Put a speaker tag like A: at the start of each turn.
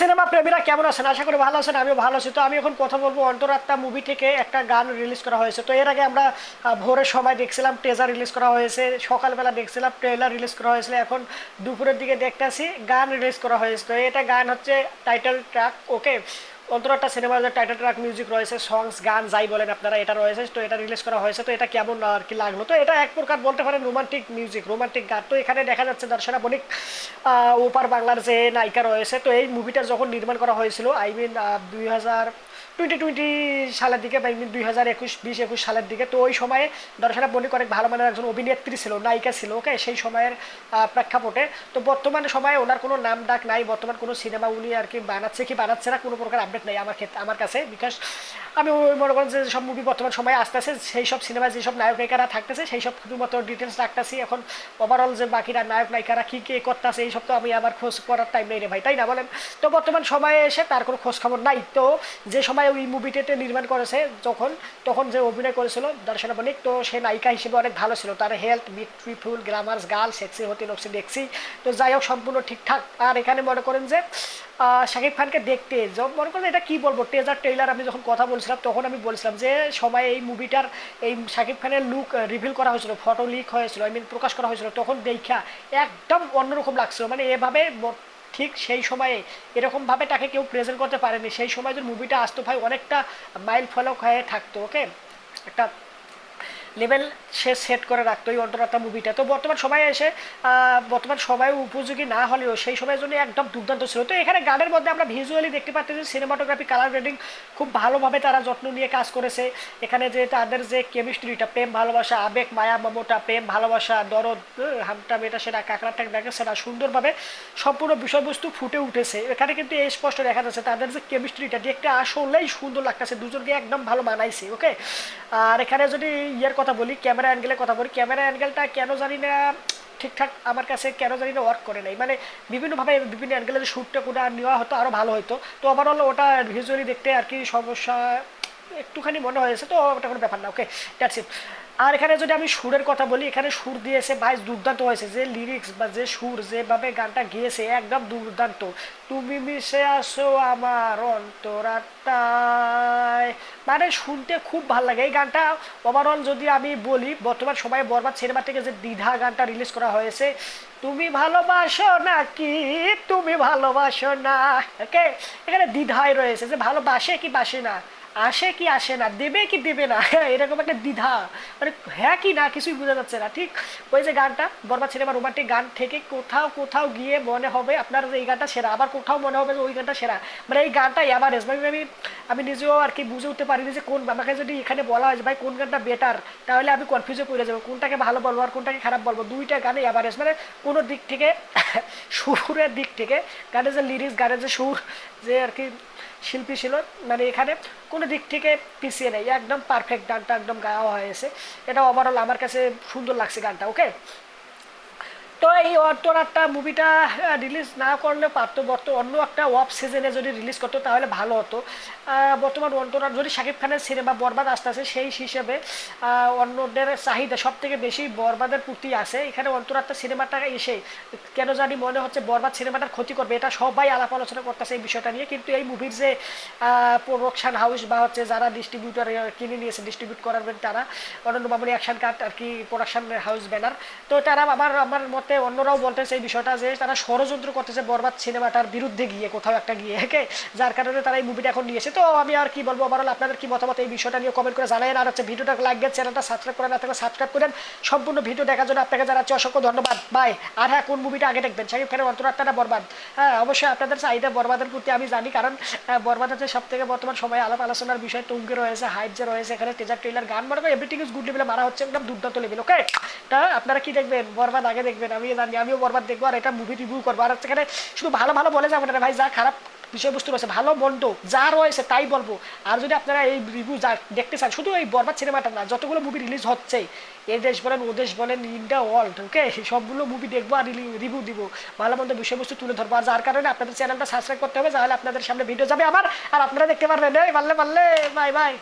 A: Cinema প্রেমীরা কেমন আছেন? আশা করি ভালো আছেন, আমিও ভালো আছি। তো আমি এখন কথা বলব অন্তরাত্মা মুভি থেকে একটা গান রিলিজ করা হয়েছে। তো এর আগে আমরা ভোরের সময় দেখছিলাম টেজার রিলিজ করা হয়েছে, সকালবেলা দেখছিলাম ট্রেলার রিলিজ করা হয়েছিল, এখন দুপুরের দিকে দেখতেছি, গান রিলিজ করা হয়েছে। তো এটা গান হচ্ছে টাইটেল ট্র্যাক ওকে অন্তরাত্মা সিনেমার যে টাইটেল ট্র্যাক মিউজিক রয়েছে সংস গান, যাই বলেন আপনারা, এটা রয়েছে, তো এটা রিলিজ করা হয়েছে, তো এটা কেমন আর কি লাগল? তো এটা এক প্রকার বলতে পারেন রোমান্টিক মিউজিক রোমান্টিক গান। তো এখানে দেখা যাচ্ছে দর্শনা বণিক ওপার বাংলার যে নায়িকা রয়েছে, তো এই মুভিটা যখন নির্মাণ করা হয়েছিল আই মিন দুই হাজার টোয়েন্টি টোয়েন্টি সালের দিকে মিন দুই হাজার একুশ, বিশ একুশ সালের দিকে। তো ওই সময়ে দর্শনা বণিক অনেক ভালো মানের একজন অভিনেত্রী ছিল, নায়িকা ছিল, ওকে? সেই সময়ের প্রেক্ষাপটে। তো বর্তমান সময়ে ওনার কোনো নাম ডাক নাই, বর্তমান কোনো সিনেমা উনি আর কি বানাচ্ছে কি বানাচ্ছে না, কোনো প্রকার আপডেট নেই আমার ক্ষেত্রে, আমার কাছে। বিকজ আমি ওই মনে করেন যে সব মুভি বর্তমান সময়ে আসতেছে সেই সব সিনেমায় যেসব নায়ক নায়িকারা থাকতেছে, সেই সব শুধুমাত্র ডিটেলস রাখতেছি। এখন ওভারঅল যে বাকিরা নায়ক নায়িকারা কী, কে করতেছে, এই সব তো আমি আবার খোঁজ করার টাইম নেই রে ভাই, তাই না বলেন? তো বর্তমান সময়ে এসে তার কোনো খোঁজ খবর নাই। তো যে সময় ওই মুভিটিতে নির্মাণ করেছে যখন, তখন যে অভিনয় করেছিল দর্শনা বণিক তো সে নায়িকা হিসেবে অনেক ভালো ছিল। তার health beautiful glamorous girl sexy হতে নকশি দেখছি। তো যাই হোক, সম্পূর্ণ ঠিকঠাক। আর এখানে মনে করেন যে শাকিব খানকে দেখতে, য- মনে করেন এটা কি বলব? টেজার ট্রেলার আমি যখন কথা বলছিলাম, তখন আমি বলছিলাম যে, সময় এই মুভিটার এই শাকিব খানের লুক রিভিল করা হয়েছিল ফটো লিক হয়েছিল আই মিন প্রকাশ করা হয়েছিল, তখন দেখা একদম অন্যরকম লাগছিল। মানে এভাবে ঠিক সেই সময়ে এরকমভাবে তাকে কেউ প্রেজেন্ট করতে পারেনি। সেই সময় যদি মুভিটা আসতো ভাই অনেকটা মাইল ফলক হয়ে থাকতো ওকে একটা লেভেল সে সেট করে রাখতো এই অন্তরাত্মা মুভিটা তো বর্তমান সময়ে এসে বর্তমান সময়ে উপযোগী না হলেও সেই সময়ের জন্য একদম দুর্দান্ত ছিল। তো এখানে গানের মধ্যে আমরা ভিজুয়ালি দেখতে পাচ্ছি যে সিনেমাটোগ্রাফি কালার গ্রেডিং খুব ভালোভাবে তারা যত্ন নিয়ে কাজ করেছে। এখানে যে তাদের যে কেমিস্ট্রিটা প্রেম, ভালোবাসা, আবেগ, মায়া, মমতা, প্রেম, ভালোবাসা, দরদ হামটা মেটা সেটা কাঁকড়া ট্যাক দেখে সেটা সুন্দরভাবে সম্পূর্ণ বিষয়বস্তু ফুটে উঠেছে। এখানে কিন্তু এই স্পষ্ট দেখা যাচ্ছে তাদের যে কেমিস্ট্রিটা দেখতে আসলেই সুন্দর লাগতেছে, দুজনকে একদম ভালো মানাইছে ওকে আর এখানে যদি ইয়ের কথা বলি ক্যামেরা অ্যাঙ্গেলের কথা বলি। ক্যামেরা অ্যাঙ্গেলটা কেন জানি না ঠিকঠাক আমার কাছে কেন জানি না ওয়ার্ক করে নাই। মানে বিভিন্নভাবে বিভিন্ন অ্যাঙ্গেলে যদি শ্যুটটা কোনো নেওয়া হতো আরও ভালো হতো তো ওভারঅল ওটা ভিজুয়ালি দেখতে আর কি সমস্যা, একটুখানি মনে হয়েছে, তো ওটা কোনো ব্যাপার না ওকে দ্যাটস ইট আর এখানে যদি আমি সুরের কথা বলি, এখানে সুর দিয়েছে ভাই দুর্দান্ত হয়েছে। যে লিরিক্স বা যে সুর, যেভাবে গানটা গিয়েছে, একদম দুর্দান্ত। তুমি মিশে আসো আমার অন্তরাত্মায়। মানে শুনতে খুব ভালো লাগে। এই গানটা ওভারঅল যদি আমি বলি, বর্তমান সময়ে বরবাদ সিনেমা থেকে যে দ্বিধা গানটা রিলিজ করা হয়েছে, তুমি ভালোবাসো না কি তুমি ভালোবাসো না? ওকে এখানে দ্বিধায় রয়েছে যে ভালোবাসে কি বাসে না। আসে কি আসে না, দেবে কি দেবে না? হ্যাঁ এরকম একটা দ্বিধা। মানে হ্যাঁ কি না, কিছুই বোঝা যাচ্ছে না। ঠিক ওই যে গানটা, বরবাদ সিনেমা রোমান্টিক গান থেকে কোথাও কোথাও গিয়ে মনে হবে আপনার এই গানটা সেরা, আবার কোথাও মনে হবে যে ওই গানটা সেরা। মানে এই গানটা এভারেজ মানে আমি আমি নিজেও আর কি বুঝে উঠতে পারিনি যে কোন, আমাকে যদি এখানে বলা হয় ভাই, কোন গানটা বেটার তাহলে আমি কনফিউজে পড়ে যাব, কোনটাকে ভালো বলব আর কোনটাকে খারাপ বলব। দুইটা গানে এভারেজ মানে কোনো দিক থেকে, সুরের দিক থেকে, গানের যে লিরিক্স গানের যে সুর, যে আর কি শিল্পী ছিল মানে এখানে কোনো দিক থেকে পিছিয়ে নেই, একদম পারফেক্ট গানটা একদম গাওয়া হয়েছে এটা ওভারঅল আমার কাছে সুন্দর লাগছে গানটা ওকে তো এই অন্তরাত্মা মুভিটা রিলিজ না করলে পারতো। বর্ত অন্য একটা ওয়াব সিজনে যদি রিলিজ করতো, তাহলে ভালো হতো। বর্তমান অন্তরাত যদি শাকিব খানের সিনেমা বরবাদ আসতেছে, সেই হিসেবে অন্যদের চাহিদা সব থেকে বেশি বরবাদের প্রতি আছে। এখানে অন্তরাত্মা সিনেমাটা এসে, কেন জানি মনে হচ্ছে বরবাদ সিনেমাটার ক্ষতি করবে। এটা সবাই আলাপ আলোচনা করতেছে এই বিষয়টা নিয়ে। কিন্তু এই মুভির যে প্রোডাকশান হাউস বা হচ্ছে যারা ডিস্ট্রিবিউটার কিনে নিয়েছে ডিস্ট্রিবিউট করাবেন তারা, অনন্য মামুনি অ্যাকশন কার্ড আর কি প্রোডাকশন হাউস ব্যানার তো তারা আমার আমার মতে অন্যরাও বলতেছে এই বিষয়টা যে তারা ষড়যন্ত্র করতেছে বরবাদ সিনেমাটার বিরুদ্ধে গিয়ে কোথাও একটা গিয়ে ওকে যার কারণে তারা এই মুভিটা এখন নিয়েছে তো আমি আর কি বলব ওভারঅল আপনাদের কি মতামত এই বিষয়টা নিয়ে কমেন্ট করে জানাই আর হচ্ছে ভিডিওটা লাইক চ্যানেলটা সাবস্ক্রাইব করে না থাকলে সাবস্ক্রাইব করেন সম্পূর্ণ ভিডিও দেখার জন্য আপনাকে জানাচ্ছি অসংখ্য ধন্যবাদ। বাই আর হ্যাঁ কোন মুভিটা আগে দেখবেন? শাকিব খানের অন্তরাত্মাটা বরবাদ। হ্যাঁ অবশ্যই আপনাদের চাহিদা বরবাদের প্রতি আমি জানি। কারণ আহ, বরবাদ হচ্ছে সব থেকে বর্তমান সময়ে আলাপ আলোচনার বিষয় টুঙ্গে রয়েছে হাইট যে রয়েছে এখানে টেজার ট্রেলার গান মনে এভরিথিং ইজ গুড লেভেলে মারা হচ্ছে একদম দুর্দান্ত লেভেল ওকে তা আপনারা কি দেখবেন? বরবাদ আগে দেখবেন আমি জানি আমিও বরবাদ দেখব আর এটা মুভি রিভিউ করব। আর এখানে শুধু ভালো ভালো বলে যাব না ভাই, যা খারাপ বিষয়বস্তু রয়েছে, ভালো, মন্দ, যা রয়েছে তাই বলব। আর যদি আপনারা এই রিভিউ যা দেখতে চান, শুধু এই বরবাদ সিনেমাটা না, যতগুলো মুভি রিলিজ হচ্ছে, এ দেশ বলেন, ও দেশ বলেন ইন ইন্ডিয়া ওয়ার্ল্ড ওকে সবগুলো মুভি দেখব আর রিভিউ দিব। ভালো, মন্দ বিষয়বস্তু তুলে ধরবো। আর যার কারণে আপনাদের চ্যানেলটা সাবস্ক্রাইব করতে হবে তাহলে আপনাদের সামনে ভিডিও যাবে আমার। আর আপনারা দেখতে পারবেন পারলে পারলে বাই বাই